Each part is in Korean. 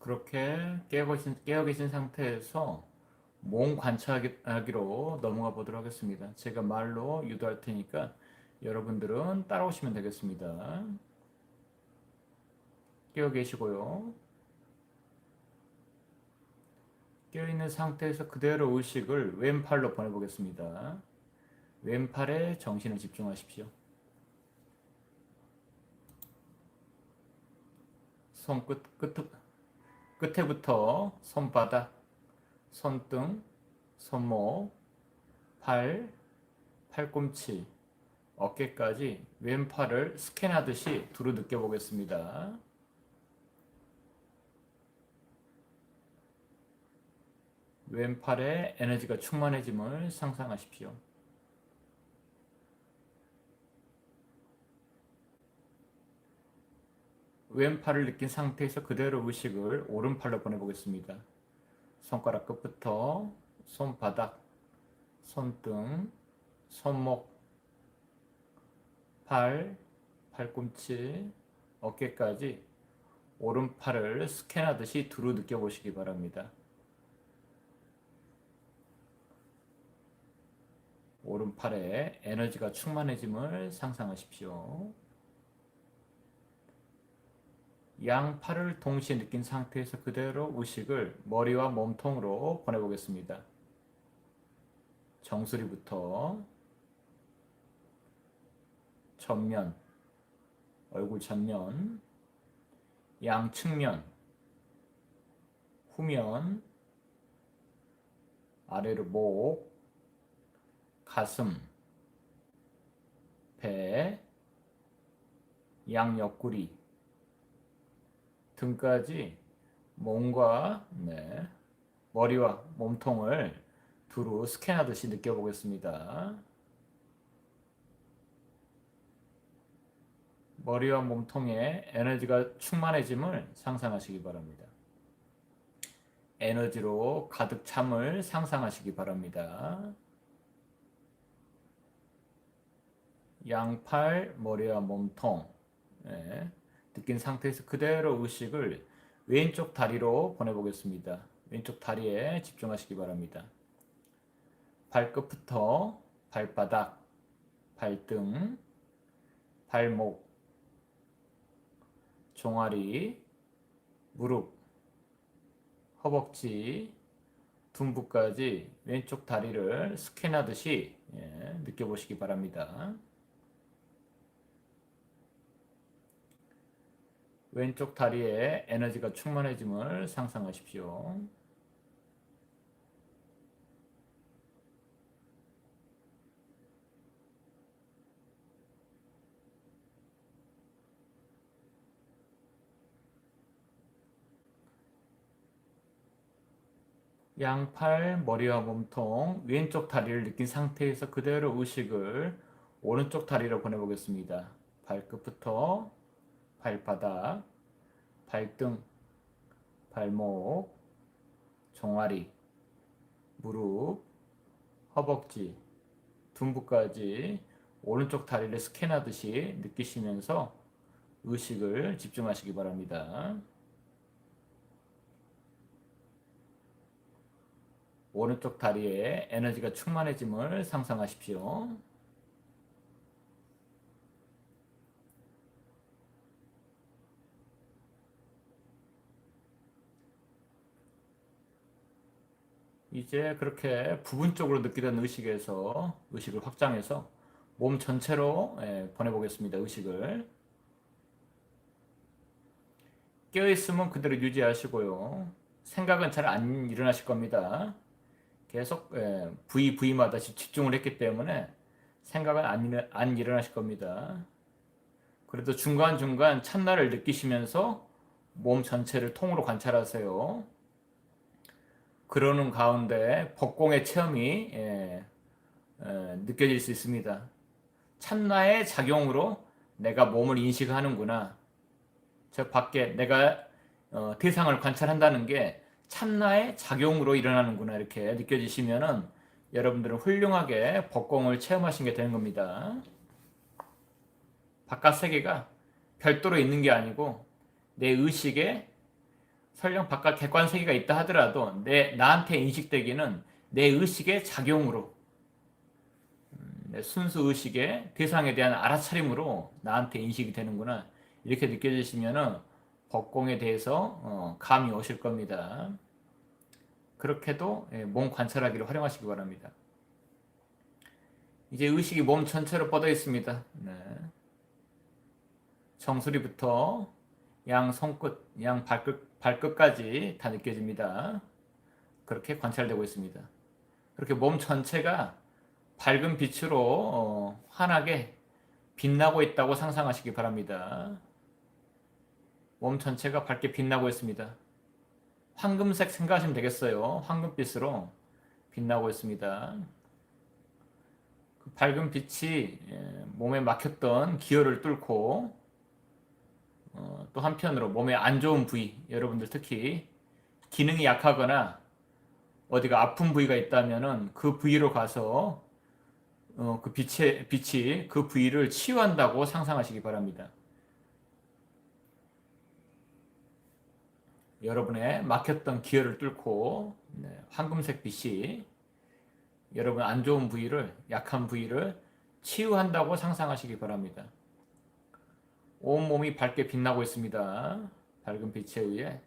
그렇게 깨어 계신, 깨어 계신 상태에서 몸 관찰하기로 넘어가 보도록 하겠습니다. 제가 말로 유도할 테니까 여러분들은 따라오시면 되겠습니다. 깨어 계시고요. 깨어 있는 상태에서 그대로 의식을 왼팔로 보내보겠습니다. 왼팔에 정신을 집중하십시오. 손끝 끝 끝에부터 손바닥, 손등, 손목, 팔, 팔꿈치, 어깨까지 왼팔을 스캔하듯이 두루 느껴보겠습니다. 왼팔에 에너지가 충만해짐을 상상하십시오. 왼팔을 느낀 상태에서 그대로 의식을 오른팔로 보내보겠습니다. 손가락 끝부터 손바닥, 손등, 손목, 팔, 팔꿈치, 어깨까지 오른팔을 스캔하듯이 두루 느껴보시기 바랍니다. 오른팔에 에너지가 충만해짐을 상상하십시오. 양 팔을 동시에 느낀 상태에서 그대로 의식을 머리와 몸통으로 보내보겠습니다. 정수리부터 전면, 얼굴 전면, 양 측면, 후면, 아래로 목, 가슴, 배, 양 옆구리, 등까지 몸과 네, 머리와 몸통을 두루 스캔하듯이 느껴보겠습니다. 머리와 몸통에 에너지가 충만해짐을 상상하시기 바랍니다. 에너지로 가득 참을 상상하시기 바랍니다. 양팔, 머리와 몸통, 네, 느낀 상태에서 그대로 의식을 왼쪽 다리로 보내보겠습니다. 왼쪽 다리에 집중하시기 바랍니다. 발끝부터 발바닥, 발등, 발목, 종아리, 무릎, 허벅지, 둔부까지 왼쪽 다리를 스캔하듯이 예, 느껴보시기 바랍니다. 왼쪽 다리에 에너지가 충만해짐을 상상하십시오. 양팔, 머리와 몸통, 왼쪽 다리를 느낀 상태에서 그대로 의식을 오른쪽 다리로 보내보겠습니다. 발끝부터 발바닥, 발등, 발목, 종아리, 무릎, 허벅지, 둔부까지 오른쪽 다리를 스캔하듯이 느끼시면서 의식을 집중하시기 바랍니다. 오른쪽 다리에 에너지가 충만해짐을 상상하십시오. 이제 그렇게 부분적으로 느끼던 의식에서 의식을 확장해서 몸 전체로 예, 보내보겠습니다. 의식을 깨어 있으면 그대로 유지하시고요. 생각은 잘 안 일어나실 겁니다. 계속 예, 부위 부위마다 집중을 했기 때문에 생각은 안, 안 일어나실 겁니다. 그래도 중간 중간 찬나를 느끼시면서 몸 전체를 통으로 관찰하세요. 그러는 가운데 법공의 체험이 예, 예, 느껴질 수 있습니다. 참나의 작용으로 내가 몸을 인식하는구나. 저 밖에 내가 어, 대상을 관찰한다는 게 참나의 작용으로 일어나는구나 이렇게 느껴지시면은 여러분들은 훌륭하게 법공을 체험하신 게 되는 겁니다. 바깥 세계가 별도로 있는 게 아니고 내 의식에 설령 바깥 객관 세계가 있다 하더라도 내 나한테 인식되기는 내 의식의 작용으로 음, 내 순수 의식의 대상에 대한 알아차림으로 나한테 인식이 되는구나 이렇게 느껴지시면은 법공에 대해서 어, 감이 오실 겁니다. 그렇게도 예, 몸 관찰하기를 활용하시기 바랍니다. 이제 의식이 몸 전체로 뻗어 있습니다. 네. 정수리부터 양 손끝, 양 발끝, 발끝까지 다 느껴집니다. 그렇게 관찰되고 있습니다. 그렇게 몸 전체가 밝은 빛으로 어, 환하게 빛나고 있다고 상상하시기 바랍니다. 몸 전체가 밝게 빛나고 있습니다. 황금색 생각하시면 되겠어요. 황금빛으로 빛나고 있습니다. 그 밝은 빛이 예, 몸에 막혔던 기혈을 뚫고 어, 또 한편으로 몸에 안 좋은 부위, 여러분들 특히 기능이 약하거나 어디가 아픈 부위가 있다면은 그 부위로 가서 어, 그 빛의 빛이 그 부위를 치유한다고 상상하시기 바랍니다. 여러분의 막혔던 기혈을 뚫고 네, 황금색 빛이 여러분 안 좋은 부위를 약한 부위를 치유한다고 상상하시기 바랍니다. 온 몸이 밝게 빛나고 있습니다. 밝은 빛에 의해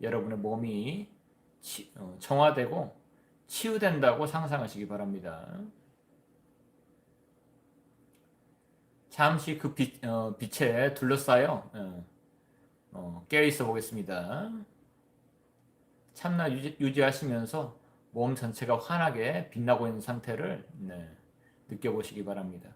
여러분의 몸이 치, 어, 정화되고 치유된다고 상상하시기 바랍니다. 잠시 그 빛, 어, 빛에 둘러싸여 어, 어, 깨어 있어 보겠습니다. 참나 유지, 유지하시면서 몸 전체가 환하게 빛나고 있는 상태를 네, 느껴보시기 바랍니다.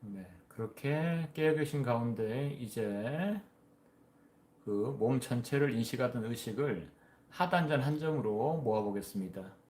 네, 그렇게 깨어 계신 가운데 이제 그 몸 전체를 인식하던 의식을 하단전 한 점으로 모아 보겠습니다.